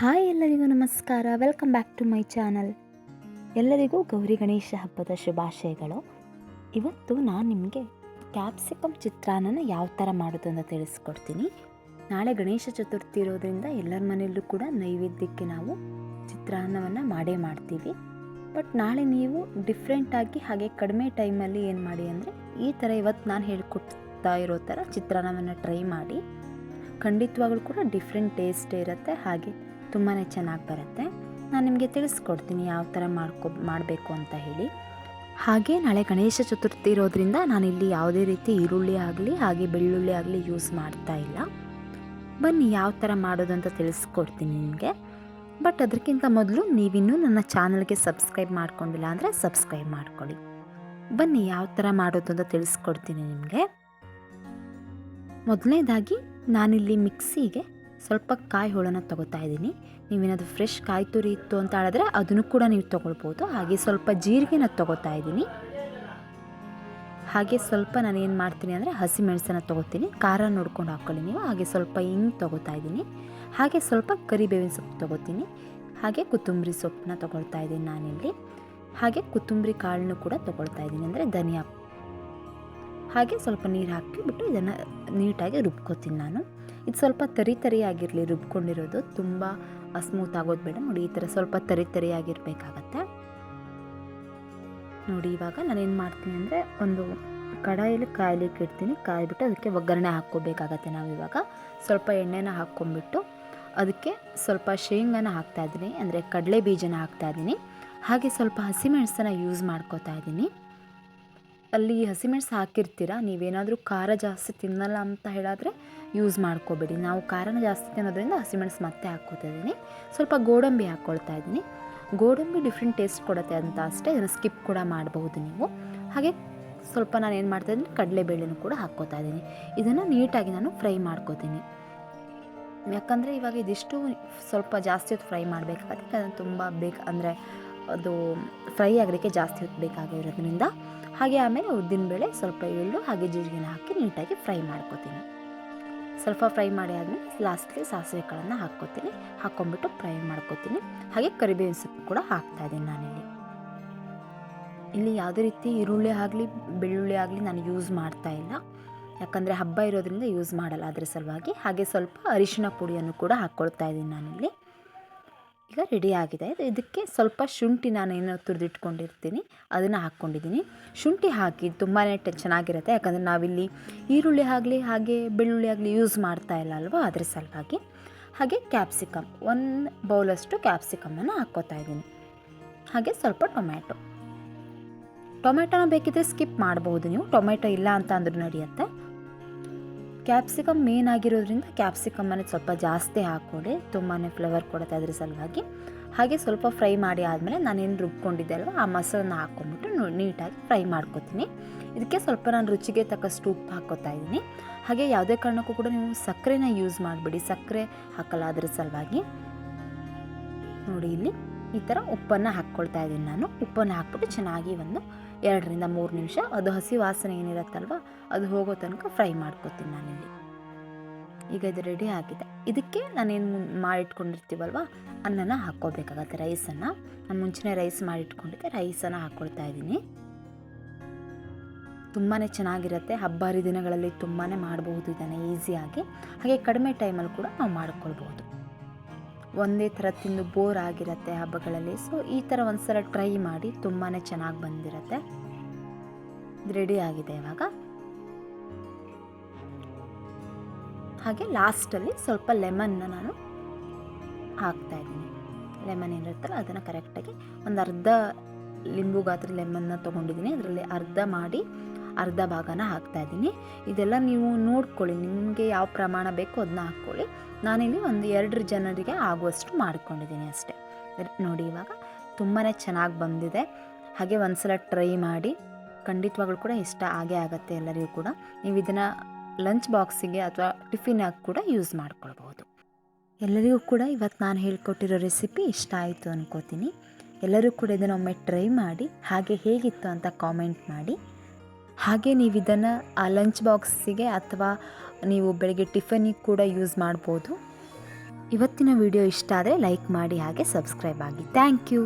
Hi ಎಲ್ಲರಿಗೂ ನಮಸ್ಕಾರ. Welcome back to my channel ಎಲ್ಲರಿಗೂ ಗೌರಿ ಗಣೇಶ ಹಬ್ಬದ ಶುಭಾಶಯಗಳು. ಇವತ್ತು ನಾನು ನಿಮಗೆ ಕ್ಯಾಪ್ಸಿಕಮ್ ಚಿತ್ರಾನ್ನನ ಯಾವ ಥರ ಮಾಡೋದು ಅಂತ ತಿಳಿಸ್ಕೊಡ್ತೀನಿ. ನಾಳೆ ಗಣೇಶ ಚತುರ್ಥಿ ಇರೋದ್ರಿಂದ ಎಲ್ಲರ ಮನೆಯಲ್ಲೂ ಕೂಡ ನೈವೇದ್ಯಕ್ಕೆ ನಾವು ಚಿತ್ರಾನ್ನವನ್ನು ಮಾಡೇ ಮಾಡ್ತೀವಿ. ಬಟ್ ನಾಳೆ ನೀವು ಡಿಫ್ರೆಂಟಾಗಿ ಹಾಗೆ ಕಡಿಮೆ ಟೈಮಲ್ಲಿ ಏನು ಮಾಡಿ ಅಂದರೆ ಈ ಥರ ಇವತ್ತು ನಾನು ಹೇಳ್ಕೊಡ್ತಾ ಇರೋ ಥರ ಚಿತ್ರಾನ್ನವನ್ನು ಟ್ರೈ ಮಾಡಿ. ಖಂಡಿತವಾಗ್ಲೂ ಕೂಡ ಡಿಫ್ರೆಂಟ್ ಟೇಸ್ಟ್ ಇರುತ್ತೆ. ಹಾಗೆ ತುಂಬಾ ಚೆನ್ನಾಗಿ ಬರುತ್ತೆ. ನಾನು ನಿಮಗೆ ತಿಳಿಸ್ಕೊಡ್ತೀನಿ ಯಾವ ಥರ ಮಾಡ್ಕೊ, ಮಾಡಬೇಕು ಅಂತ ಹೇಳಿ. ಹಾಗೆ ನಾಳೆ ಗಣೇಶ ಚತುರ್ಥಿ ಇರೋದ್ರಿಂದ ನಾನಿಲ್ಲಿ ಯಾವುದೇ ರೀತಿ ಈರುಳ್ಳಿ ಆಗಲಿ, ಹಾಗೆ ಬೆಳ್ಳುಳ್ಳಿ ಆಗಲಿ ಯೂಸ್ ಮಾಡ್ತಾ ಇಲ್ಲ. ಬನ್ನಿ ಯಾವ ಥರ ಮಾಡೋದು ಅಂತ ತಿಳಿಸ್ಕೊಡ್ತೀನಿ ನಿಮಗೆ. ಬಟ್ ಅದಕ್ಕಿಂತ ಮೊದಲು ನೀವಿನ್ನೂ ನನ್ನ ಚಾನಲ್ಗೆ ಸಬ್ಸ್ಕ್ರೈಬ್ ಮಾಡ್ಕೊಂಡಿಲ್ಲ ಅಂದರೆ ಸಬ್ಸ್ಕ್ರೈಬ್ ಮಾಡ್ಕೊಳ್ಳಿ. ಬನ್ನಿ ಯಾವ ಥರ ಮಾಡೋದು ಅಂತ ತಿಳಿಸ್ಕೊಡ್ತೀನಿ ನಿಮಗೆ. ಮೊದಲನೇದಾಗಿ ನಾನಿಲ್ಲಿ ಮಿಕ್ಸಿಗೆ ಸ್ವಲ್ಪ ಕಾಯಿ ಹೋಳನ್ನು ತೊಗೋತಾ ಇದ್ದೀನಿ. ನೀವೇನಾದರೂ ಫ್ರೆಶ್ ಕಾಯಿ ತುರಿ ಇತ್ತು ಅಂತ ಹೇಳಿದ್ರೆ ಅದನ್ನು ಕೂಡ ನೀವು ತೊಗೊಳ್ಬೋದು. ಹಾಗೆ ಸ್ವಲ್ಪ ಜೀರಿಗೆನ ತೊಗೋತಾ ಇದ್ದೀನಿ. ಹಾಗೆ ಸ್ವಲ್ಪ ನಾನು ಏನು ಮಾಡ್ತೀನಿ ಅಂದರೆ ಹಸಿ ಮೆಣಸನ್ನು ತೊಗೋತೀನಿ. ಖಾರ ನೋಡ್ಕೊಂಡು ಹಾಕ್ಕೊಳ್ಳಿ ನೀವು. ಹಾಗೆ ಸ್ವಲ್ಪ ಹಿಂಗೆ ತೊಗೋತಾ ಇದ್ದೀನಿ. ಹಾಗೆ ಸ್ವಲ್ಪ ಕರಿಬೇವಿನ ಸೊಪ್ಪು ತೊಗೋತೀನಿ. ಹಾಗೆ ಕೊತ್ತಂಬರಿ ಸೊಪ್ಪನ್ನ ತೊಗೊಳ್ತಾ ಇದ್ದೀನಿ ನಾನಿಲ್ಲಿ. ಹಾಗೆ ಕೊತ್ತಂಬರಿ ಕಾಳನ್ನು ಕೂಡ ತೊಗೊಳ್ತಾ ಇದ್ದೀನಿ ಅಂದರೆ ಧನಿಯಾ. ಹಾಗೆ ಸ್ವಲ್ಪ ನೀರು ಹಾಕಿಬಿಟ್ಟು ಇದನ್ನು ನೀಟಾಗಿ ರುಬ್ಕೋತೀನಿ ನಾನು. ಇದು ಸ್ವಲ್ಪ ತರಿ ಆಗಿರಲಿ ರುಬ್ಕೊಂಡಿರೋದು. ತುಂಬ ಸ್ಮೂತ್ ಆಗೋದು ಬೇಡ. ನೋಡಿ, ಈ ಥರ ಸ್ವಲ್ಪ ತರಿ ತರಿಯಾಗಿರಬೇಕಾಗತ್ತೆ. ನೋಡಿ, ಇವಾಗ ನಾನೇನು ಮಾಡ್ತೀನಿ ಅಂದರೆ ಒಂದು ಕಡಾಯಲ್ಲಿ ಕಾಯ್ಲಿಕ್ಕೆ ಇಡ್ತೀನಿ. ಕಾಯಿಬಿಟ್ಟು ಅದಕ್ಕೆ ಒಗ್ಗರಣೆ ಹಾಕ್ಕೋಬೇಕಾಗತ್ತೆ ನಾವು ಇವಾಗ. ಸ್ವಲ್ಪ ಎಣ್ಣೆನ ಹಾಕ್ಕೊಂಬಿಟ್ಟು ಅದಕ್ಕೆ ಸ್ವಲ್ಪ ಶೇಂಗಾನ ಹಾಕ್ತಾಯಿದ್ದೀನಿ ಅಂದರೆ ಕಡಲೆ ಬೀಜನ ಹಾಕ್ತಾಯಿದ್ದೀನಿ ಹಾಗೆ ಸ್ವಲ್ಪ ಹಸಿಮೆಣಸನ್ನ ಯೂಸ್ ಮಾಡ್ಕೋತಾ ಇದ್ದೀನಿ. ಅಲ್ಲಿ ಹಸಿಮೆಣಸು ಹಾಕಿರ್ತೀರ? ನೀವೇನಾದರೂ ಖಾರ ಜಾಸ್ತಿ ತಿನ್ನಲ್ಲ ಅಂತ ಹೇಳಿದ್ರೆ ಯೂಸ್ ಮಾಡ್ಕೋಬೇಡಿ. ನಾವು ಖಾರನ ಜಾಸ್ತಿ ತಿನ್ನೋದ್ರಿಂದ ಹಸಿಮೆಣಸು ಮತ್ತೆ ಹಾಕ್ಕೋತಾ ಇದ್ದೀನಿ. ಸ್ವಲ್ಪ ಗೋಡಂಬಿ ಹಾಕ್ಕೊಳ್ತಾ ಇದ್ದೀನಿ. ಗೋಡಂಬಿ ಡಿಫ್ರೆಂಟ್ ಟೇಸ್ಟ್ ಕೊಡುತ್ತೆ ಅಂತ ಅಷ್ಟೇ ಇದನ್ನು ಸ್ಕಿಪ್ ಕೂಡ ಮಾಡಬಹುದು ನೀವು. ಹಾಗೆ ಸ್ವಲ್ಪ ನಾನು ಏನು ಮಾಡ್ತಾ ಇದ್ದೀನಿ, ಕಡಲೆಬೇಳೆನೂ ಕೂಡ ಹಾಕ್ಕೋತಾ ಇದ್ದೀನಿ. ಇದನ್ನು ನೀಟಾಗಿ ನಾನು ಫ್ರೈ ಮಾಡ್ಕೋತೀನಿ. ಯಾಕಂದರೆ ಇವಾಗ ಇದಿಷ್ಟು ಸ್ವಲ್ಪ ಜಾಸ್ತಿ ಹೊತ್ತು ಫ್ರೈ ಮಾಡಬೇಕಾಗತ್ತೆ, ಅದನ್ನು ತುಂಬ ಬೇಕು ಅಂದರೆ ಅದು ಫ್ರೈ ಆಗೋದಕ್ಕೆ ಜಾಸ್ತಿ ಹೊತ್ತು ಬೇಕಾಗಿರೋದ್ರಿಂದ ಹಾಗೆ ಆಮೇಲೆ ಉದ್ದಿನಬೇಳೆ ಸ್ವಲ್ಪ ಎಳ್ಳು ಹಾಗೆ ಜೀರಿಗೆನ ಹಾಕಿ ನೀಟಾಗಿ ಫ್ರೈ ಮಾಡ್ಕೋತೀನಿ. ಸ್ವಲ್ಪ ಫ್ರೈ ಮಾಡಿ ಆದಮೇಲೆ ಲಾಸ್ಟ್ಗೆ ಸಾಸಿವೆ ಕಾಳನ್ನು ಹಾಕ್ಕೋತೀನಿ. ಹಾಕ್ಕೊಂಬಿಟ್ಟು ಫ್ರೈ ಮಾಡ್ಕೋತೀನಿ. ಹಾಗೆ ಕರಿಬೇವಿನ ಸೊಪ್ಪು ಕೂಡ ಹಾಕ್ತಾ ಇದ್ದೀನಿ ನಾನಿಲ್ಲಿ. ಇಲ್ಲಿ ಯಾವುದೇ ರೀತಿ ಈರುಳ್ಳಿ ಆಗಲಿ, ಬೆಳ್ಳುಳ್ಳಿ ಆಗಲಿ ನಾನು ಯೂಸ್ ಮಾಡ್ತಾ ಇಲ್ಲ. ಯಾಕಂದರೆ ಹಬ್ಬ ಇರೋದ್ರಿಂದ ಯೂಸ್ ಮಾಡಲ್ಲ ಅದರ ಸಲುವಾಗಿ. ಹಾಗೆ ಸ್ವಲ್ಪ ಅರಿಶಿನ ಪುಡಿಯನ್ನು ಕೂಡ ಹಾಕ್ಕೊಳ್ತಾ ಇದ್ದೀನಿ ನಾನಿಲ್ಲಿ. ಈಗ ಆಗಿದೆ. ಇದಕ್ಕೆ ಸ್ವಲ್ಪ ಶುಂಠಿ ನಾನು ಏನು ತುರಿದಿಟ್ಕೊಂಡಿರ್ತೀನಿ. ಅದನ್ನು ಹಾಕ್ಕೊಂಡಿದ್ದೀನಿ. ಶುಂಠಿ ಹಾಕಿ ತುಂಬಾ ಚೆನ್ನಾಗಿರುತ್ತೆ. ಯಾಕಂದರೆ ನಾವಿಲ್ಲಿ ಈರುಳ್ಳಿ ಆಗಲಿ, ಹಾಗೆ ಬೆಳ್ಳುಳ್ಳಿ ಆಗಲಿ ಯೂಸ್ ಮಾಡ್ತಾ ಇಲ್ಲ ಅಲ್ವಾ? ಅದರ ಸಲುವಾಗಿ. ಹಾಗೆ ಕ್ಯಾಪ್ಸಿಕಮ್ ಒಂದು ಬೌಲಷ್ಟು ಕ್ಯಾಪ್ಸಿಕಮನ್ನು ಹಾಕ್ಕೋತಾ ಇದ್ದೀನಿ. ಹಾಗೆ ಸ್ವಲ್ಪ ಟೊಮ್ಯಾಟೊ. ಟೊಮೆಟೊನ ಬೇಕಿದ್ರೆ ಸ್ಕಿಪ್ ಮಾಡ್ಬೋದು ನೀವು. ಟೊಮೆಟೊ ಇಲ್ಲ ಅಂತ ಅಂದರೂ ನಡೆಯುತ್ತೆ. ಕ್ಯಾಪ್ಸಿಕಮ್ ಮೇನ್ ಆಗಿರೋದ್ರಿಂದ ಕ್ಯಾಪ್ಸಿಕಮ್ಮನ್ನು ಸ್ವಲ್ಪ ಜಾಸ್ತಿ ಹಾಕ್ಕೊಳ್ಳಿ ತುಂಬಾ ಫ್ಲೇವರ್ ಕೊಡುತ್ತೆ ಅದ್ರ ಸಲುವಾಗಿ. ಹಾಗೆ ಸ್ವಲ್ಪ ಫ್ರೈ ಮಾಡಿ ಆದಮೇಲೆ ನಾನೇನು ರುಬ್ಕೊಂಡಿದ್ದೆ ಅಲ್ವ, ಆ ಮಸಾಲನ್ನ ಹಾಕ್ಕೊಂಡ್ಬಿಟ್ಟು ನೀಟಾಗಿ ಫ್ರೈ ಮಾಡ್ಕೊತೀನಿ. ಇದಕ್ಕೆ ಸ್ವಲ್ಪ ನಾನು ರುಚಿಗೆ ತಕ್ಕಷ್ಟು ಉಪ್ಪು ಹಾಕೋತಾ ಇದ್ದೀನಿ. ಹಾಗೆ ಯಾವುದೇ ಕಾರಣಕ್ಕೂ ಕೂಡ ನೀವು ಸಕ್ಕರೆನ ಯೂಸ್ ಮಾಡಿಬಿಡಿ. ಸಕ್ಕರೆ ಹಾಕಲ್ಲ ಅದ್ರ ಸಲುವಾಗಿ. ನೋಡಿ ಇಲ್ಲಿ. ಈ ಥರ ಉಪ್ಪನ್ನು ಹಾಕ್ಕೊಳ್ತಾ ಇದ್ದೀನಿ ನಾನು. ಉಪ್ಪನ್ನು ಹಾಕ್ಬಿಟ್ಟು ಚೆನ್ನಾಗಿ ಒಂದು ಎರಡರಿಂದ ಮೂರು ನಿಮಿಷ ಅದು ಹಸಿ ವಾಸನೆ ಏನಿರುತ್ತಲ್ವ, ಅದು ಹೋಗೋ ತನಕ ಫ್ರೈ ಮಾಡ್ಕೊತೀನಿ ನಾನಿಲ್ಲಿ. ಈಗ ಇದು ರೆಡಿ ಆಗಿದೆ. ಇದಕ್ಕೆ ನಾನೇನು ಮಾಡಿಟ್ಕೊಂಡಿರ್ತೀವಲ್ವ, ಅನ್ನನ ಹಾಕ್ಕೋಬೇಕಾಗತ್ತೆ ರೈಸನ್ನು. ನಾನು ಮುಂಚೆನೇ ರೈಸ್ ಮಾಡಿಟ್ಕೊಂಡಿದ್ದೆ, ರೈಸನ್ನು ಹಾಕ್ಕೊಳ್ತಾ ಇದ್ದೀನಿ. ತುಂಬಾ ಚೆನ್ನಾಗಿರುತ್ತೆ. ಹಬ್ಬ ಹರಿದಿನಗಳಲ್ಲಿ ತುಂಬಾ ಮಾಡಬಹುದು ಇದನ್ನು ಈಸಿಯಾಗಿ. ಹಾಗೆ ಕಡಿಮೆ ಟೈಮಲ್ಲಿ ಕೂಡ ನಾವು ಮಾಡ್ಕೊಳ್ಬೋದು. ಒಂದೇ ಥರ ತಿಂದು ಬೋರ್ ಆಗಿರುತ್ತೆ ಹಬ್ಬಗಳಲ್ಲಿ. ಸೊ ಈ ಥರ ಒಂದು ಸಲ ಟ್ರೈ ಮಾಡಿ ತುಂಬಾ ಚೆನ್ನಾಗಿ ಬಂದಿರುತ್ತೆ. ರೆಡಿ ಆಗಿದೆ ಇವಾಗ. ಹಾಗೆ ಲಾಸ್ಟಲ್ಲಿ ಸ್ವಲ್ಪ ಲೆಮನ್ನ ನಾನು ಹಾಕ್ತಾ ಇದ್ದೀನಿ. ಲೆಮನ್ ಏನಿರುತ್ತಲ್ಲ ಅದನ್ನು ಕರೆಕ್ಟಾಗಿ ಒಂದು ಅರ್ಧ ಲಿಂಬು ಗಾತ್ರ ಲೆಮನ್ನ ತೊಗೊಂಡಿದ್ದೀನಿ. ಅದರಲ್ಲಿ ಅರ್ಧ ಮಾಡಿ ಅರ್ಧ ಭಾಗನ ಹಾಕ್ತಾ ಇದ್ದೀನಿ. ಇದೆಲ್ಲ ನೀವು ನೋಡ್ಕೊಳ್ಳಿ, ನಿಮಗೆ ಯಾವ ಪ್ರಮಾಣ ಬೇಕೋ ಅದನ್ನ ಹಾಕ್ಕೊಳ್ಳಿ. ನಾನಿಲ್ಲಿ ಒಂದು ಎರಡು ಜನರಿಗೆ ಆಗುವಷ್ಟು ಮಾಡ್ಕೊಂಡಿದ್ದೀನಿ ಅಷ್ಟೇ. ನೋಡಿ ಇವಾಗ ತುಂಬಾ ಚೆನ್ನಾಗಿ ಬಂದಿದೆ. ಹಾಗೆ ಒಂದ್ಸಲ ಟ್ರೈ ಮಾಡಿ, ಖಂಡಿತವಾಗ್ಲೂ ಕೂಡ ಇಷ್ಟ ಆಗೇ ಆಗುತ್ತೆ ಎಲ್ಲರಿಗೂ ಕೂಡ. ನೀವು ಇದನ್ನು ಲಂಚ್ ಬಾಕ್ಸಿಗೆ ಅಥವಾ ಟಿಫಿನಾಗಿ ಕೂಡ ಯೂಸ್ ಮಾಡ್ಕೊಳ್ಬೋದು ಎಲ್ಲರಿಗೂ ಕೂಡ ಇವತ್ತು ನಾನು ಹೇಳ್ಕೊಟ್ಟಿರೋ ರೆಸಿಪಿ ಇಷ್ಟ ಆಯಿತು ಅನ್ಕೋತೀನಿ. ಎಲ್ಲರೂ ಕೂಡ ಇದನ್ನು ಒಮ್ಮೆ ಟ್ರೈ ಮಾಡಿ, ಹಾಗೆ ಹೇಗಿತ್ತು ಅಂತ ಕಾಮೆಂಟ್ ಮಾಡಿ. ಹಾಗೆ ನೀವು ಇದನ್ನು ಆ ಲಂಚ್ ಬಾಕ್ಸಿಗೆ ಅಥವಾ ನೀವು ಬೆಳಗ್ಗೆ ಟಿಫನಿಗೆ ಕೂಡ ಯೂಸ್ ಮಾಡ್ಬೋದು. ಇವತ್ತಿನ ವಿಡಿಯೋ ಇಷ್ಟ ಆದರೆ ಲೈಕ್ ಮಾಡಿ ಹಾಗೆ ಸಬ್ಸ್ಕ್ರೈಬ್ ಆಗಿ. Thank you